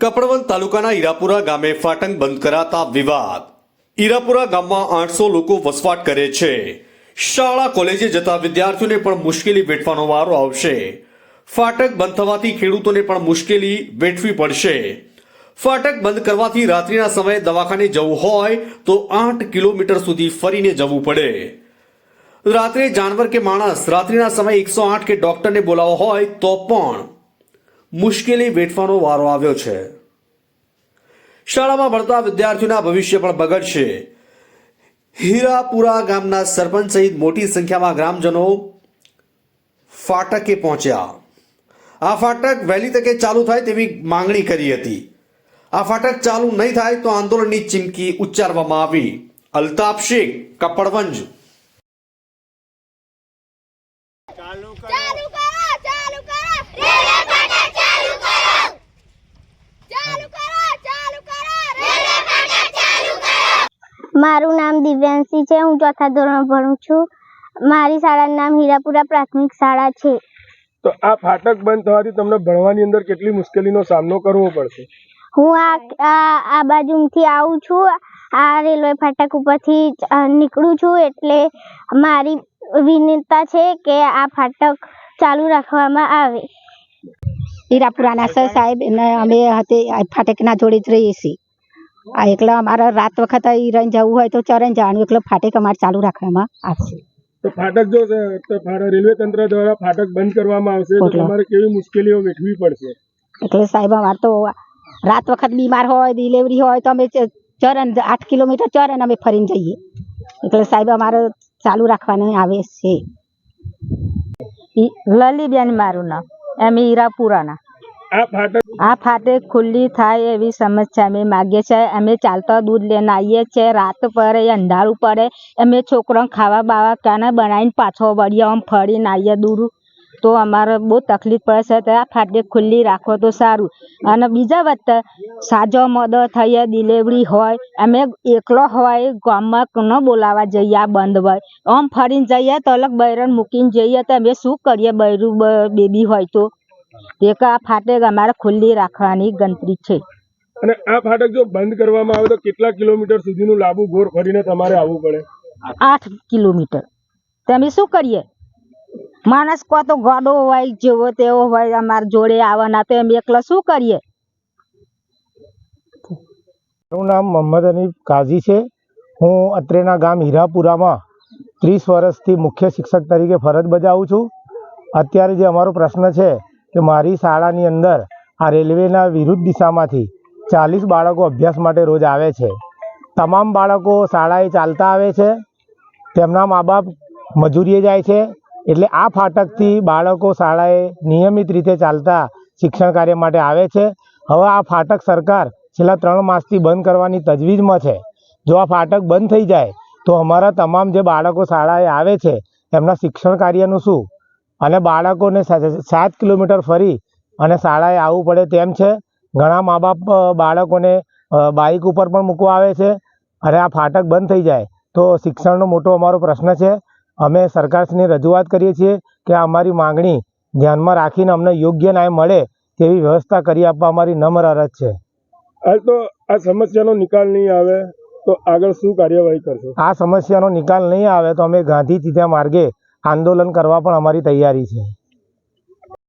કપડવંત તાલુકાના ઈરાપુરા ગામે ફાટક બંધ કરાતા વિવાદ. ઈરાપુરા ગામમાં આઠસો લોકો વસવાટ કરે છે. શાળા, કોલેજે જતા વિદ્યાર્થીઓને પણ મુશ્કેલી વેઠવાનો વારો આવશે. ફાટક બંધ થવાથી ખેડૂતોને પણ મુશ્કેલી વેઠવી પડશે. ફાટક બંધ કરવાથી રાત્રિના સમયે દવાખાને જવું હોય તો આઠ કિલોમીટર સુધી ફરીને જવું પડે. રાત્રે જાનવર કે માણસ રાત્રિના સમયે એકસો આઠ કે ડોક્ટરને બોલાવવો હોય તો પણ મુશ્કેલી વેઠવાનો વારો આવ્યો છે. શાળામાં ભણતા વિદ્યાર્થીઓના ભવિષ્ય પણ બગડશે. હીરાપુરા ગામના સરપંચ સહિત મોટી સંખ્યામાં ગ્રામજનો ફાટકે પહોંચ્યા. આ ફાટક વહેલી તકે ચાલુ થાય તેવી માંગણી કરી હતી. આ ફાટક ચાલુ નહીં થાય તો આંદોલનની ચીમકી ઉચ્ચારવામાં આવી. અલ્તાફ કપડવંજ ચાલુ કરો ચાલુ કરો ચાલુ કરો રેલવે ફાટક ચાલુ કરો ચાલુ કરો ચાલુ કરો રેલવે ફાટક ચાલુ કરો મારું નામ દિવ્યાંશી છે હું ચોથા ધોરણ ભણું છું. મારી શાળાનું નામ હીરાપુરા પ્રાથમિક શાળા છે. તો આ ફાટક બંધ થવાથી તમને ભણવાની અંદર કેટલી મુશ્કેલીનો સામનો કરવો પડશે? હું આ આ બાજુથી આવું છું આ રેલવે ફાટક ઉપરથી નીકળું છું એટલે મારી વિનંતા છે કે આ ફાટક ચાલુ રાખવામાં આવે. હીરાપુરાના સર સાહેબ અમે હતે આ ફાટકના જોડે જ રહીએ છીએ. આ એકલા અમારે રાત વખત રહીને જવું હોય તો ચરણ જવાનું એટલે ફાટક અમારે ચાલુ રાખવામાં આવશે. તો ફાટક જો રેલવે તંત્ર દ્વારા ફાટક બંધ કરવામાં આવશે તો તમારે કેવી મુશ્કેલીઓ વેઠવી પડશે? એટલે સાહેબ અમારે તો રાત વખત બીમાર હોય ડિલિવરી હોય તો અમે ચરણ આઠ કિલોમીટર ચરણ અમે ફરીને જઈએ. એટલે સાહેબ અમારે ચાલુ રાખવાનું આવે છે. લલીબેન મારું નામ એમ હીરાપુરાના. આ ફાટક ખુલ્લી થાય એવી સમસ્યા અમે માગીએ છીએ. અમે ચાલતા દૂધ લઈને આવીએ છીએ. રાત પડે, અંધારું પડે. અમે છોકરાને ખાવા બાવા કાને બનાવીને પાછો વળીએ આમ ફરીને આવીએ દૂર. તો અમારે બહુ તકલીફ પડે છે. તો આ ફાટક ખુલ્લી રાખો તો સારું. અને બીજા વખતે સાજો મદદ થઈએ, ડિલેવરી હોય, અમે એકલો હોય, ગામમાં ન બોલાવા જઈએ, આ બંધ હોય. આમ ફરીને જઈએ તો અલગ બૈરણ મૂકીને જઈએ તો અમે શું કરીએ? બૈરું બેબી હોય તો. એક આ ફાટક અમારે ખુલ્લી રાખવાની ગણતરી છે. અને આ ફાટક જો બંધ કરવામાં આવે તો કેટલા કિલોમીટર સુધીનું લાંબુ ગોર ફરીને તમારે આવવું પડે? આઠ કિલોમીટર. તમે શું કરીએ? માણસ કો તો ગોડો હોય જેવો તેવો હોય અમારા જોડે આવવાના. તો અમે એકલા શું કરીએ? મારું નામ મોહમ્મદ અનીફ કાઝી છે. હું અત્રેના ગામ હીરાપુરામાં ત્રીસ વર્ષથી મુખ્ય શિક્ષક તરીકે ફરજ બજાવું છું. અત્યારે જે અમારો પ્રશ્ન છે કે મારી શાળાની અંદર આ રેલવેના વિરુદ્ધ દિશામાંથી ચાલીસ બાળકો અભ્યાસ માટે રોજ આવે છે. તમામ બાળકો શાળાએ ચાલતા આવે છે. તેમના મા બાપ મજૂરીએ જાય છે. એટલે આ ફાટકથી બાળકો શાળાએ નિયમિત રીતે ચાલતા શિક્ષણ કાર્ય માટે આવે છે. હવે આ ફાટક સરકાર છેલ્લા ત્રણ માસથી બંધ કરવાની તજવીજમાં છે. જો આ ફાટક બંધ થઈ જાય, તો અમારા તમામ જે બાળકો શાળાએ આવે છે એમના શિક્ષણ કાર્યનું શું? અને બાળકોને સાત કિલોમીટર ફરી અને શાળાએ આવવું પડે તેમ છે. ઘણા મા બાપ બાળકોને બાઇક ઉપર પણ મૂકવા આવે છે. અને આ ફાટક બંધ થઈ જાય તો શિક્ષણનો મોટો અમારો પ્રશ્ન છે. અમે સરકારશ્રીને રજૂઆત કરીએ છીએ કે અમારી માંગણી ધ્યાનમાં રાખીને અમને યોગ્ય ન્યાય મળે તેવી વ્યવસ્થા કરી આપવા અમારી નમ્ર અરજ છે. હાલ તો આ સમસ્યાનો નિકાલ નહીં આવે તો આગળ શું કાર્યવાહી કરશો? આ સમસ્યાનો નિકાલ નહીં આવે તો અમે ગાંધી ચીધા માર્ગે આંદોલન કરવા પણ અમારી તૈયારી છે.